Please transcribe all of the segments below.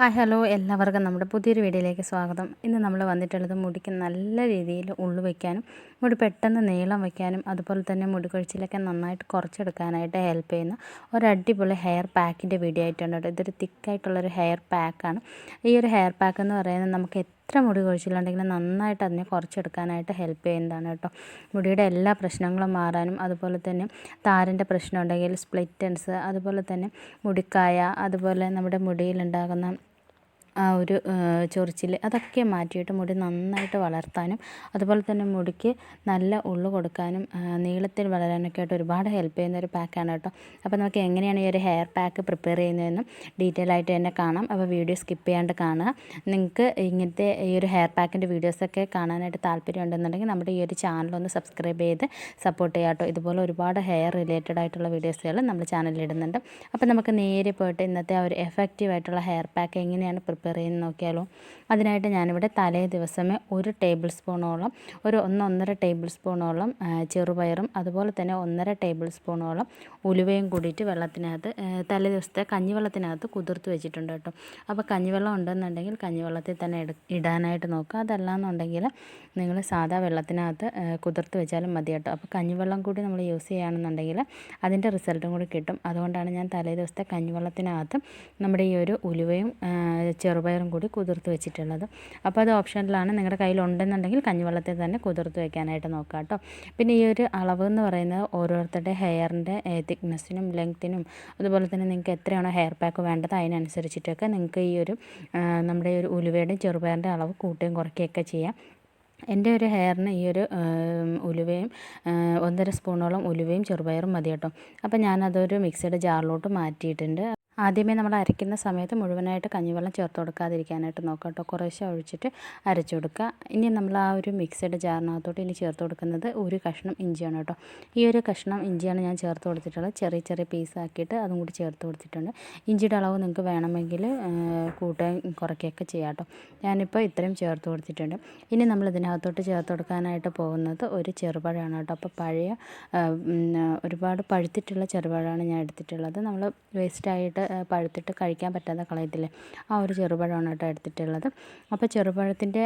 Hi hello. എല്ലാവർക്കും നമ്മുടെ പുതിയൊരു വീഡിയോയിലേക്ക് സ്വാഗതം. ഇന്ന് നമ്മൾ വന്നിട്ടുള്ളത് മുടിക്ക് നല്ല രീതിയിൽ ഉള്ളു വയ്ക്കാനും മുടി പെട്ടെന്ന് നീളം വയ്ക്കാനും അതുപോലെ തന്നെ മുടി കൊഴിച്ചിലൊക്കെ നന്നായിട്ട് കുറച്ചെടുക്കാനായിട്ട് ഹെൽപ്പ് ചെയ്യുന്ന ഒരു അടിപൊളി ഹെയർ പാക്കിന്റെ വീഡിയോ ആയിട്ടുണ്ട് കേട്ടോ. ഇതൊരു തിക്കായിട്ടുള്ളൊരു ഹെയർ പാക്കാണ്. ഈ ഒരു ഹെയർ പാക്ക് എന്ന് പറയുന്നത് നമുക്ക് എത്ര മുടി കൊഴിച്ചിലുണ്ടെങ്കിലും നന്നായിട്ട് അതിനെ കുറച്ചെടുക്കാനായിട്ട് ഹെൽപ്പ് ചെയ്യുന്നതാണ് കേട്ടോ. മുടിയുടെ എല്ലാ പ്രശ്നങ്ങളും മാറാനും അതുപോലെ തന്നെ താരന്റെ പ്രശ്നം ഉണ്ടെങ്കിൽ സ്പ്ലിറ്റൻസ് അതുപോലെ തന്നെ മുടിക്കായ അതുപോലെ നമ്മുടെ മുടിയിലുണ്ടാകുന്ന ആ ഒരു ചൊറിച്ചിൽ അതൊക്കെ മാറ്റിയിട്ട് മുടി നന്നായിട്ട് വളർത്താനും അതുപോലെ തന്നെ മുടിക്ക് നല്ല ഉള്ളു കൊടുക്കാനും നീളത്തിൽ വളരാനൊക്കെ ആയിട്ട് ഒരുപാട് ഹെൽപ്പ് ചെയ്യുന്ന ഒരു പാക്കാണ് കേട്ടോ. അപ്പോൾ നമുക്ക് എങ്ങനെയാണ് ഈ ഒരു ഹെയർ പാക്ക് പ്രിപ്പയർ ചെയ്യുന്നതെന്നും ഡീറ്റെയിൽ ആയിട്ട് തന്നെ കാണാം. അപ്പോൾ വീഡിയോ സ്കിപ്പ് ചെയ്യാണ്ട് കാണുക. നിങ്ങൾക്ക് ഇങ്ങനത്തെ ഈ ഒരു ഹെയർ പാക്കിന്റെ വീഡിയോസൊക്കെ കാണാനായിട്ട് താല്പര്യം ഉണ്ടെന്നുണ്ടെങ്കിൽ നമ്മുടെ ഈ ഒരു ചാനൽ ഒന്ന് സബ്സ്ക്രൈബ് ചെയ്ത് സപ്പോർട്ട് ചെയ്യാം കേട്ടോ. ഇതുപോലെ ഒരുപാട് ഹെയർ റിലേറ്റഡ് ആയിട്ടുള്ള വീഡിയോസുകൾ നമ്മൾ ചാനലിൽ ഇടുന്നുണ്ട്. അപ്പോൾ നമുക്ക് നേരെ പോയിട്ട് ഇന്നത്തെ ആ ഒരു എഫക്റ്റീവ് ആയിട്ടുള്ള ഹെയർ പാക്ക് എങ്ങനെയാണ് പ്രിപ്പയർ ചെയ്യുന്നത് നോക്കിയാലോ? അതിനായിട്ട് ഞാനിവിടെ തലേ ദിവസമേ ഒരു ടേബിൾ സ്പൂണോളം ഒരു ഒന്നൊന്നര ടേബിൾ സ്പൂണോളം ചെറുപയറും അതുപോലെ തന്നെ ഒന്നര ടേബിൾ സ്പൂണോളം ഉലുവയും കൂടിയിട്ട് വെള്ളത്തിനകത്ത് തലേ ദിവസത്തെ കഞ്ഞിവെള്ളത്തിനകത്ത് കുതിർത്ത് വെച്ചിട്ടുണ്ട് കേട്ടോ. അപ്പോൾ കഞ്ഞിവെള്ളം ഉണ്ടെന്നുണ്ടെങ്കിൽ കഞ്ഞിവെള്ളത്തിൽ തന്നെ ഇടാനായിട്ട് നോക്കുക. അതല്ലാന്നുണ്ടെങ്കിൽ നിങ്ങൾ സാധാ വെള്ളത്തിനകത്ത് കുതിർത്ത് വെച്ചാലും മതി കേട്ടോ. അപ്പോൾ കഞ്ഞിവെള്ളം കൂടി നമ്മൾ യൂസ് ചെയ്യുകയാണെന്നുണ്ടെങ്കിൽ അതിന്റെ റിസൾട്ടും കൂടി കിട്ടും. അതുകൊണ്ടാണ് ഞാൻ തലേ ദിവസത്തെ കഞ്ഞിവെള്ളത്തിനകത്ത് നമ്മുടെ ഈ ഒരു ഉലുവയും ചെറുപയറും കൂടി കുതിർത്ത് വെച്ചിട്ടുള്ളത്. അപ്പോൾ അത് ഓപ്ഷനിലാണ്. നിങ്ങളുടെ കയ്യിൽ ഉണ്ടെന്നുണ്ടെങ്കിൽ കഞ്ഞിവെള്ളത്തിൽ തന്നെ കുതിർത്ത് വെക്കാനായിട്ട് നോക്കാം കേട്ടോ പിന്നെ ഈ ഒരു അളവ് എന്ന് പറയുന്നത് ഓരോരുത്തരുടെ ഹെയറിന്റെ തിക്നെസ്സിനും ലെങ്ത്തിനും അതുപോലെ തന്നെ നിങ്ങൾക്ക് എത്രയാണോ ഹെയർ പാക്ക് വേണ്ടത് അതിനനുസരിച്ചിട്ടൊക്കെ നിങ്ങൾക്ക് ഈ ഒരു നമ്മുടെ ഈ ഒരു ഉലുവയുടെയും ചെറുപയറിന്റെ അളവ് കൂട്ടുകയും കുറയ്ക്കുകയൊക്കെ ചെയ്യാം. എന്റെ ഒരു ഹെയറിന് ഈ ഒരു ഉലുവയും ഒന്നര സ്പൂണോളം ഉലുവയും ചെറുപയറും മതി കേട്ടോ. അപ്പോൾ ഞാനതൊരു മിക്സിയുടെ ജാറിലോട്ട് മാറ്റിയിട്ടുണ്ട്. ആദ്യമേ നമ്മൾ അരയ്ക്കുന്ന സമയത്ത് മുഴുവനായിട്ട് കഞ്ഞിവെള്ളം ചേർത്ത് കൊടുക്കാതിരിക്കാനായിട്ട് നോക്കാം കേട്ടോ. കുറേശ്ശെ ഒഴിച്ചിട്ട് അരച്ചു കൊടുക്കുക. ഇനി നമ്മൾ ആ ഒരു മിക്സഡ് ജാറിനകത്തോട്ട് ഇനി ചേർത്ത് കൊടുക്കുന്നത് ഒരു കഷ്ണം ഇഞ്ചിയാണ് കേട്ടോ. ഈ ഒരു കഷ്ണം ഇഞ്ചിയാണ് ഞാൻ ചേർത്ത് കൊടുത്തിട്ടുള്ളത്. ചെറിയ ചെറിയ പീസ് ആക്കിയിട്ട് അതും കൂടി ചേർത്ത് കൊടുത്തിട്ടുണ്ട്. ഇഞ്ചിയുടെ അളവ് നിങ്ങൾക്ക് വേണമെങ്കിൽ കൂട്ടുകയും കുറയ്ക്കുകയൊക്കെ ചെയ്യാം കേട്ടോ. ഞാനിപ്പോൾ ഇത്രയും ചേർത്ത് കൊടുത്തിട്ടുണ്ട്. ഇനി നമ്മൾ ഇതിനകത്തോട്ട് ചേർത്ത് കൊടുക്കാനായിട്ട് പോകുന്നത് ഒരു ചെറുപഴമാണ് കേട്ടോ. അപ്പോൾ പഴയ ഒരുപാട് പഴുത്തിട്ടുള്ള ചെറുപഴമാണ് ഞാൻ എടുത്തിട്ടുള്ളത്. നമ്മൾ വേസ്റ്റായിട്ട് പഴുത്തിട്ട് കഴിക്കാൻ പറ്റാതെ കളയത്തില്ലേ ആ ഒരു ചെറുപഴമാണ് കേട്ടോ എടുത്തിട്ടുള്ളത്. അപ്പോൾ ചെറുപഴത്തിന്റെ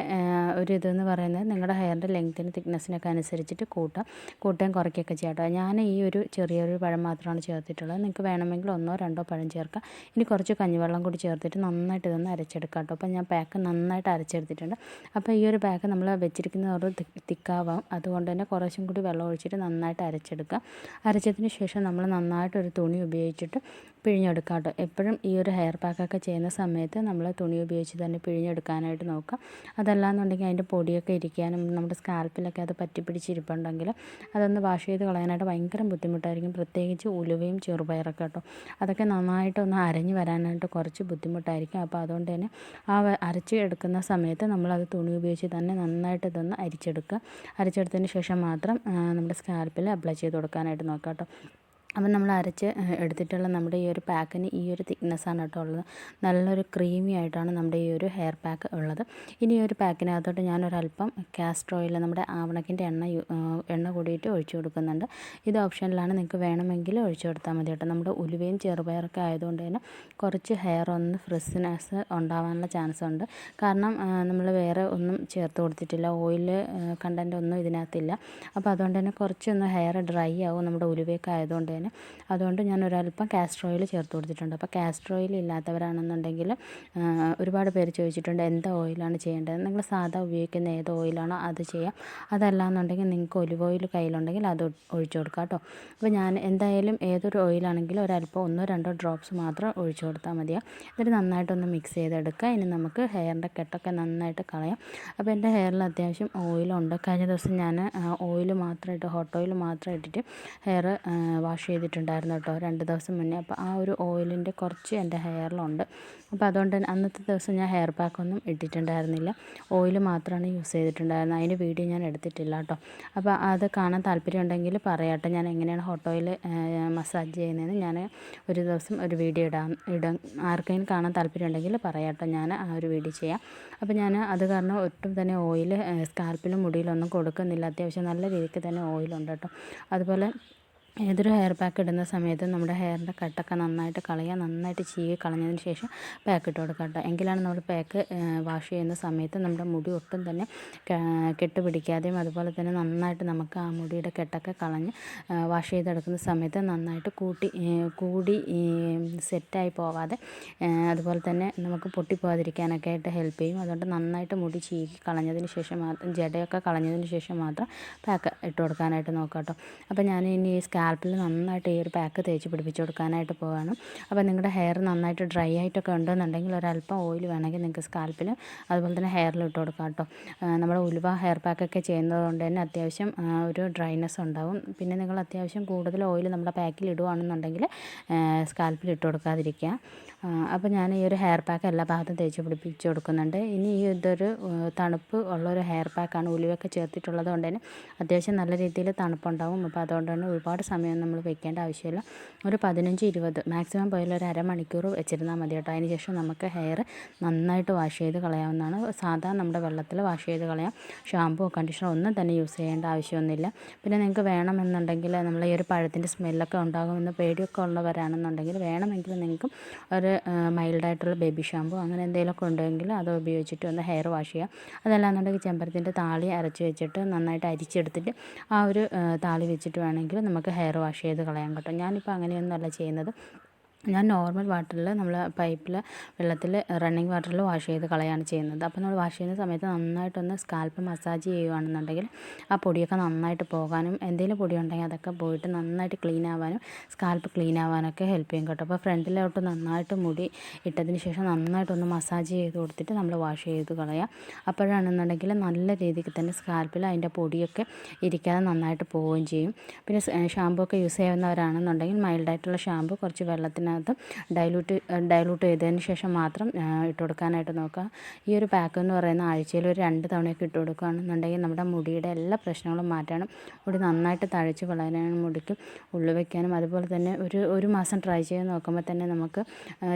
ഒരു ഇതെന്ന് പറയുന്നത് നിങ്ങളുടെ ഹെയറിന്റെ ലെങ്ത്തിന് തിക്നെസ്സിനൊക്കെ അനുസരിച്ചിട്ട് കൂട്ടാം. കൂട്ടുകയും കുറയ്ക്കുകയൊക്കെ ചെയ്യാം കേട്ടോ. ഞാൻ ഈ ഒരു ചെറിയൊരു പഴം മാത്രമാണ് ചേർത്തിട്ടുള്ളത്. നിങ്ങൾക്ക് വേണമെങ്കിൽ ഒന്നോ രണ്ടോ പഴം ചേർക്കാം. ഇനി കുറച്ച് കഞ്ഞിവെള്ളം കൂടി ചേർത്തിട്ട് നന്നായിട്ട് ഇതൊന്ന് അരച്ചെടുക്കാം കേട്ടോ. അപ്പോൾ ഞാൻ പാക്ക് നന്നായിട്ട് അരച്ചെടുത്തിട്ടുണ്ട്. അപ്പോൾ ഈ ഒരു പാക്ക് നമ്മൾ വെച്ചിരിക്കുന്ന ഒരു തിക്കാവാം. അതുകൊണ്ട് തന്നെ കുറച്ചും കൂടി വെള്ളം ഒഴിച്ചിട്ട് നന്നായിട്ട് അരച്ചെടുക്കുക അരച്ചതിന് ശേഷം നമ്മൾ നന്നായിട്ടൊരു തുണി ഉപയോഗിച്ചിട്ട് പിഴിഞ്ഞെടുക്കാം എപ്പോഴും ഈ ഒരു ഹെയർ പാക്കൊക്കെ ചെയ്യുന്ന സമയത്ത് നമ്മൾ തുണി ഉപയോഗിച്ച് തന്നെ പിഴിഞ്ഞെടുക്കാനായിട്ട് നോക്കാം. അതല്ലാന്നുണ്ടെങ്കിൽ അതിന്റെ പൊടിയൊക്കെ ഇരിക്കാനും നമ്മുടെ സ്കാൽപ്പിലൊക്കെ അത് പറ്റി പിടിച്ചിരിപ്പുണ്ടെങ്കിൽ അതൊന്ന് വാഷ് ചെയ്ത് കളയാനായിട്ട് ഭയങ്കര ബുദ്ധിമുട്ടായിരിക്കും. പ്രത്യേകിച്ച് ഉലുവയും ചെറുപയറൊക്കെ കേട്ടോ. അതൊക്കെ നന്നായിട്ടൊന്ന് അരഞ്ഞ് വരാനായിട്ട് കുറച്ച് ബുദ്ധിമുട്ടായിരിക്കും. അപ്പോൾ അതുകൊണ്ട് തന്നെ ആ അരച്ച് എടുക്കുന്ന സമയത്ത് നമ്മളത് തുണി ഉപയോഗിച്ച് തന്നെ നന്നായിട്ട് ഇതൊന്ന് അരിച്ചെടുക്കുക. അരച്ചെടുത്തതിന് ശേഷം മാത്രം നമ്മുടെ സ്കാൽപ്പിൽ അപ്ലൈ ചെയ്ത് കൊടുക്കാനായിട്ട് നോക്കാം കേട്ടോ. അപ്പം നമ്മൾ അരച്ച് എടുത്തിട്ടുള്ള നമ്മുടെ ഈ ഒരു പാക്കിന് ഈ ഒരു തിക്നെസ്സാണ് കേട്ടോ ഉള്ളത്. നല്ലൊരു ക്രീമി ആയിട്ടാണ് നമ്മുടെ ഈ ഒരു ഹെയർ പാക്ക് ഉള്ളത്. ഇനി ഈ ഒരു പാക്കിനകത്തോട്ട് ഞാനൊരല്പം കാസ്റ്റർ ഓയിൽ നമ്മുടെ ആവണക്കിന്റെ എണ്ണ എണ്ണ കൂടിയിട്ട് ഒഴിച്ചു കൊടുക്കുന്നുണ്ട്. ഇത് ഓപ്ഷനിലാണ് നിങ്ങൾക്ക് വേണമെങ്കിൽ ഒഴിച്ചു കൊടുത്താൽ മതി കേട്ടോ. നമ്മുടെ ഉലുവയും ചെറുപയറൊക്കെ ആയതുകൊണ്ട് തന്നെ കുറച്ച് ഹെയർ ഒന്ന് ഫ്രഷ്നെസ് ഉണ്ടാവാനുള്ള ചാൻസ് ഉണ്ട്. കാരണം നമ്മൾ വേറെ ഒന്നും ചേർത്ത് കൊടുത്തിട്ടില്ല. ഓയിൽ കണ്ടന്റ് ഒന്നും ഇതിനകത്തില്ല. അപ്പോൾ അതുകൊണ്ട് തന്നെ കുറച്ചൊന്ന് ഹെയർ ഡ്രൈ ആവും നമ്മുടെ ഉലുവയൊക്കെ ആയതുകൊണ്ട് തന്നെ. അതുകൊണ്ട് ഞാൻ ഒരല്പം കാസ്റ്റർ ഓയിൽ ചേർത്ത് കൊടുത്തിട്ടുണ്ട്. അപ്പോൾ കാസ്റ്റർ ഓയിൽ ഇല്ലാത്തവരാണെന്നുണ്ടെങ്കിൽ ഒരുപാട് പേര് ചോദിച്ചിട്ടുണ്ട് എന്താ ഓയിലാണ് ചെയ്യേണ്ടത്? നിങ്ങൾ സാധാ ഉപയോഗിക്കുന്ന ഏത് ഓയിലാണോ അത് ചെയ്യാം. അതല്ലാന്നുണ്ടെങ്കിൽ നിങ്ങൾക്ക് ഒലിവ് ഓയിൽ കയ്യിലുണ്ടെങ്കിൽ അത് ഒഴിച്ചു കൊടുക്കാം കേട്ടോ. അപ്പോൾ ഞാൻ എന്തായാലും ഏതൊരു ഓയിലാണെങ്കിലും ഒരല്പം ഒന്നോ രണ്ടോ ഡ്രോപ്സ് മാത്രം ഒഴിച്ചു കൊടുത്താൽ മതിയാവും എന്നിട്ട് നന്നായിട്ടൊന്ന് മിക്സ് ചെയ്തെടുക്കുക. ഇനി നമുക്ക് ഹെയറിന്റെ കെട്ടൊക്കെ നന്നായിട്ട് കളയാം. അപ്പോൾ എന്റെ ഹെയറിൽ അത്യാവശ്യം ഓയിലുണ്ട് കഴിഞ്ഞ ദിവസം ഞാൻ ഓയിൽ മാത്രമായിട്ട് ഹോട്ട് ഓയിൽ മാത്രം ഇട്ടിട്ട് ഹെയർ വാഷ് ചെയ്തിട്ടുണ്ടായിരുന്നു കേട്ടോ രണ്ട് ദിവസം മുന്നേ. അപ്പോൾ ആ ഒരു ഓയിലിന്റെ കുറച്ച് എന്റെ ഹെയറിലുണ്ട് അപ്പോൾ അതുകൊണ്ട് തന്നെ അന്നത്തെ ദിവസം ഞാൻ ഹെയർ പാക്കൊന്നും ഇട്ടിട്ടുണ്ടായിരുന്നില്ല. ഓയിൽ മാത്രമാണ് യൂസ് ചെയ്തിട്ടുണ്ടായിരുന്നത്. അതിന്റെ വീഡിയോ ഞാൻ എടുത്തിട്ടില്ല കേട്ടോ. അപ്പോൾ അത് കാണാൻ താല്പര്യം ഉണ്ടെങ്കിൽ പറയാട്ടോ. ഞാൻ എങ്ങനെയാണ് ഹോട്ട് ഓയിൽ മസാജ് ചെയ്യുന്നതെന്ന് ഞാൻ ഒരു ദിവസം ഒരു വീഡിയോ ഇടാം. ഇടാം ആർക്കെങ്കിലും കാണാൻ താല്പര്യം ഉണ്ടെങ്കിൽ പറയാട്ടോ. ഞാൻ ആ ഒരു വീഡിയോ ചെയ്യാം. അപ്പോൾ ഞാൻ അത് കാരണം ഒട്ടും തന്നെ ഓയിൽ സ്കാൽപ്പിലും മുടിയിലൊന്നും കൊടുക്കുന്നില്ല. അത്യാവശ്യം നല്ല രീതിക്ക് തന്നെ ഓയിലുണ്ട് കേട്ടോ. അതുപോലെ ഏതൊരു ഹെയർ പാക്ക് ഇടുന്ന സമയത്ത് നമ്മുടെ ഹെയറിന്റെ കട്ടൊക്കെ നന്നായിട്ട് കളയുക നന്നായിട്ട് ചീകി കളഞ്ഞതിന് ശേഷം പാക്ക് ഇട്ട് കൊടുക്കുക കേട്ടോ എങ്കിലാണ് നമ്മൾ പാക്ക് വാഷ് ചെയ്യുന്ന സമയത്ത് നമ്മുടെ മുടി ഒട്ടും തന്നെ കെട്ട് പിടിക്കാതെയും അതുപോലെ തന്നെ നന്നായിട്ട് നമുക്ക് ആ മുടിയുടെ കെട്ടൊക്കെ കളഞ്ഞ് വാഷ് ചെയ്തെടുക്കുന്ന സമയത്ത് നന്നായിട്ട് കൂട്ടി കൂടി സെറ്റായി പോവാതെ അതുപോലെ തന്നെ നമുക്ക് പൊട്ടിപ്പോകാതിരിക്കാനൊക്കെ ആയിട്ട് ഹെൽപ്പ് ചെയ്യും. അതുകൊണ്ട് നന്നായിട്ട് മുടി ചീകി കളഞ്ഞതിന് ശേഷം മാത്രം ജടയൊക്കെ കളഞ്ഞതിന് ശേഷം മാത്രം പാക്ക് ഇട്ട് കൊടുക്കാനായിട്ട് നോക്കാം കേട്ടോ അപ്പോൾ ഞാൻ ഇനി ഈ സ്കാൽപ്പിൽ നന്നായിട്ട് ഈ ഒരു പാക്ക് തേച്ച് പിടിപ്പിച്ച് കൊടുക്കാനായിട്ട് പോവാണ്. അപ്പോൾ നിങ്ങളുടെ ഹെയർ നന്നായിട്ട് ഡ്രൈ ആയിട്ടൊക്കെ ഉണ്ടെന്നുണ്ടെങ്കിൽ ഒരല്പം ഓയിൽ വേണമെങ്കിൽ നിങ്ങൾക്ക് സ്കാൽപ്പിൽ അതുപോലെ തന്നെ ഹെയറിൽ ഇട്ട് കൊടുക്കാം കേട്ടോ നമ്മുടെ ഉലുവ ഹെയർ പാക്കൊക്കെ ചെയ്യുന്നത് കൊണ്ട് തന്നെ അത്യാവശ്യം ഒരു ഡ്രൈനെസ് ഉണ്ടാവും. പിന്നെ നിങ്ങൾ അത്യാവശ്യം കൂടുതൽ ഓയിൽ നമ്മുടെ പാക്കിൽ ഇടുകയാണെന്നുണ്ടെങ്കിൽ സ്കാൽപ്പിൽ ഇട്ട് കൊടുക്കാതിരിക്കുക. അപ്പോൾ ഞാൻ ഈ ഒരു ഹെയർ പാക്ക് എല്ലാ ഭാഗത്തും തേച്ച് പിടിപ്പിച്ച് കൊടുക്കുന്നുണ്ട്. ഇനി ഈ ഇതൊരു തണുപ്പ് ഉള്ളൊരു ഹെയർ പാക്കാണ് ഉലുവയൊക്കെ ചേർത്തിട്ടുള്ളത് കൊണ്ട് തന്നെ അത്യാവശ്യം നല്ല രീതിയിൽ തണുപ്പുണ്ടാവും. അപ്പോൾ അതുകൊണ്ട് തന്നെ ഒരുപാട് സമയം നമ്മൾ വെക്കേണ്ട ആവശ്യമില്ല. ഒരു പതിനഞ്ച് ഇരുപത് മാക്സിമം പോയാൽ ഒരു അരമണിക്കൂർ വെച്ചിരുന്നാൽ മതി കേട്ടോ. അതിന് ശേഷം നമുക്ക് ഹെയർ നന്നായിട്ട് വാഷ് ചെയ്ത് കളയാവുന്നതാണ്. സാധാരണ നമ്മുടെ വെള്ളത്തിൽ വാഷ് ചെയ്ത് കളയാം. ഷാമ്പൂ കണ്ടീഷണർ ഒന്നും തന്നെ യൂസ് ചെയ്യേണ്ട ആവശ്യമൊന്നുമില്ല. പിന്നെ നിങ്ങൾക്ക് വേണമെന്നുണ്ടെങ്കിൽ നമ്മൾ ഈ ഒരു പഴത്തിന്റെ സ്മെല്ലൊക്കെ ഉണ്ടാകുമെന്ന് പേടിയൊക്കെ ഉള്ളവരാണെന്നുണ്ടെങ്കിൽ വേണമെങ്കിൽ നിങ്ങൾക്ക് ഒരു മൈൽഡായിട്ടുള്ള ബേബി ഷാമ്പൂ അങ്ങനെ എന്തെങ്കിലുമൊക്കെ ഉണ്ടെങ്കിൽ അത് ഉപയോഗിച്ചിട്ട് ഒന്ന് ഹെയർ വാഷ് ചെയ്യാം. അതല്ലാന്നുണ്ടെങ്കിൽ ചെമ്പരത്തിന്റെ താളി അരച്ച് വെച്ചിട്ട് നന്നായിട്ട് അരിച്ചെടുത്തിട്ട് ആ ഒരു താളി വെച്ചിട്ട് വേണമെങ്കിൽ നമുക്ക് ഹെയർ വാഷ് ചെയ്ത് കളയാൻ കേട്ടോ. ഞാനിപ്പോൾ അങ്ങനെയൊന്നുമല്ല ചെയ്യുന്നത്. ഞാൻ നോർമൽ വാട്ടറിൽ നമ്മൾ പൈപ്പിൽ വെള്ളത്തിൽ റണ്ണിങ് വാട്ടറിൽ വാഷ് ചെയ്ത് കളയാണ് ചെയ്യുന്നത്. അപ്പോൾ നമ്മൾ വാഷ് ചെയ്യുന്ന സമയത്ത് നന്നായിട്ടൊന്ന് സ്കാൽപ്പ് മസാജ് ചെയ്യുകയാണെന്നുണ്ടെങ്കിൽ ആ പൊടിയൊക്കെ നന്നായിട്ട് പോകാനും എന്തെങ്കിലും പൊടി ഉണ്ടെങ്കിൽ അതൊക്കെ പോയിട്ട് നന്നായിട്ട് ക്ലീൻ ആവാനും സ്കാൽപ്പ് ക്ലീൻ ആവാനൊക്കെ ഹെൽപ്പ് ചെയ്യും കേട്ടോ. അപ്പോൾ ഫ്രണ്ടിലോട്ട് നന്നായിട്ട് മുടി ഇട്ടതിന് ശേഷം നന്നായിട്ടൊന്ന് മസാജ് ചെയ്ത് കൊടുത്തിട്ട് നമ്മൾ വാഷ് ചെയ്ത് കളയാം. അപ്പോഴാണെന്നുണ്ടെങ്കിൽ നല്ല രീതിക്ക് തന്നെ സ്കാൽപ്പിൽ അതിന്റെ പൊടിയൊക്കെ ഇരിക്കാതെ നന്നായിട്ട് പോവുകയും ചെയ്യും. പിന്നെ ഷാമ്പൂ ഒക്കെ യൂസ് ചെയ്യുന്നവരാണെന്നുണ്ടെങ്കിൽ മൈൽഡായിട്ടുള്ള ഷാമ്പൂ കുറച്ച് വെള്ളത്തിന് അതിനകത്ത് ഡൈലൂട്ട് ഡൈലൂട്ട് ചെയ്തതിന് ശേഷം മാത്രം ഇട്ട് കൊടുക്കാനായിട്ട് നോക്കുക. ഈ ഒരു പാക്ക് എന്ന് പറയുന്ന ആഴ്ചയിൽ ഒരു രണ്ട് തവണയൊക്കെ ഇട്ട് കൊടുക്കുകയാണെന്നുണ്ടെങ്കിൽ നമ്മുടെ മുടിയുടെ എല്ലാ പ്രശ്നങ്ങളും മാറ്റാനും മുടി നന്നായിട്ട് തഴച്ച് വളരാനും മുടിക്ക് ഉള്ളു വയ്ക്കാനും അതുപോലെ തന്നെ ഒരു ഒരു മാസം ട്രൈ ചെയ്ത് നോക്കുമ്പോൾ തന്നെ നമുക്ക്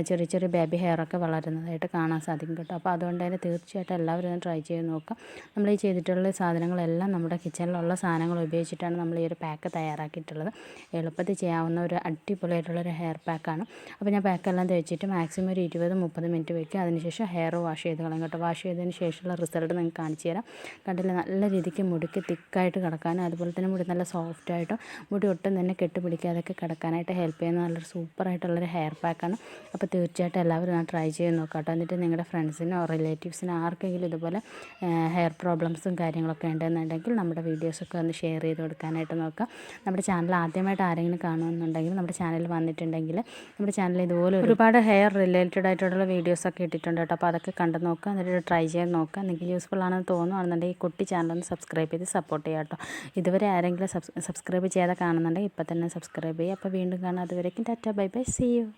ചെറിയ ചെറിയ ബേബി ഹെയറൊക്കെ വളരുന്നതായിട്ട് കാണാൻ സാധിക്കും കേട്ടോ. അപ്പോൾ അതുകൊണ്ട് തന്നെ തീർച്ചയായിട്ടും എല്ലാവരും ട്രൈ ചെയ്ത് നോക്കുക. നമ്മൾ ഈ ചെയ്തിട്ടുള്ള സാധനങ്ങളെല്ലാം നമ്മുടെ കിച്ചണിലുള്ള സാധനങ്ങൾ ഉപയോഗിച്ചിട്ടാണ് നമ്മൾ ഈ ഒരു പാക്ക് തയ്യാറാക്കിയിട്ടുള്ളത്. എളുപ്പത്തിൽ ചെയ്യാവുന്ന ഒരു അടിപൊളിയായിട്ടുള്ളൊരു ഹെയർ പാക്കാണ് അപ്പോൾ ഞാൻ പാക്കെല്ലാം തേച്ചിട്ട് മാക്സിമം ഒരു ഇരുപത് മുപ്പത് മിനിറ്റ് വയ്ക്കും അതിനുശേഷം ഹെയർ വാഷ് ചെയ്ത് കളയും കേട്ടോ. വാഷ് ചെയ്തതിന് ശേഷമുള്ള റിസൾട്ട് നിങ്ങൾക്ക് കാണിച്ചു തരാം. കണ്ടില്ല? നല്ല രീതിക്ക് മുടിക്ക് തിക്കായിട്ട് കിടക്കാനും അതുപോലെ തന്നെ മുടി നല്ല സോഫ്റ്റായിട്ടും മുടി ഒട്ടും തന്നെ കെട്ടുപിടിക്കാതൊക്കെ കിടക്കാനായിട്ട് ഹെൽപ്പ് ചെയ്യുന്ന നല്ലൊരു സൂപ്പറായിട്ടുള്ളൊരു ഹെയർ പാക്കാണ് അപ്പോൾ തീർച്ചയായിട്ടും എല്ലാവരും ഞാൻ ട്രൈ ചെയ്ത് നോക്കാം കേട്ടോ. എന്നിട്ട് നിങ്ങളുടെ ഫ്രണ്ട്സിനോ റിലേറ്റീവ്സിനോ ആർക്കെങ്കിലും ഇതുപോലെ ഹെയർ പ്രോബ്ലംസും കാര്യങ്ങളൊക്കെ ഉണ്ടെന്നുണ്ടെങ്കിൽ നമ്മുടെ വീഡിയോസൊക്കെ ഒന്ന് ഷെയർ ചെയ്ത് കൊടുക്കാനായിട്ട് നോക്കാം. നമ്മുടെ ചാനൽ ആദ്യമായിട്ട് ആരെങ്കിലും കാണുമെന്നുണ്ടെങ്കിൽ നമ്മുടെ ചാനൽ വന്നിട്ടുണ്ടെങ്കിൽ നമ്മുടെ ചാനലിൽ ഇതുപോലെ ഒരുപാട് ഹെയർ റിലേറ്റഡ് ആയിട്ടുള്ള വീഡിയോസ് ഒക്കെ ഇട്ടിട്ടുണ്ട് കേട്ടോ. അപ്പോൾ അതൊക്കെ കണ്ടു നോക്കുക എന്നിട്ട് ട്രൈ ചെയ്യാൻ നോക്കുക നിങ്ങൾക്ക് യൂസ്ഫുൾ ആണെന്ന് തോന്നുകയാണെന്നുണ്ടെങ്കിൽ കുട്ടി ഒന്ന് സബ്സ്ക്രൈബ് ചെയ്ത് സപ്പോർട്ട് ചെയ്യാം കേട്ടോ. ഇതുവരെ ആരെങ്കിലും സബ്സ്ക്രൈബ് ചെയ്യാതെ കാണുന്നുണ്ടെങ്കിൽ ഇപ്പം തന്നെ സബ്സ്ക്രൈബ് ചെയ്യുക. അപ്പോൾ വീണ്ടും കാണാം. അതുവരേക്കും tata bye bye see you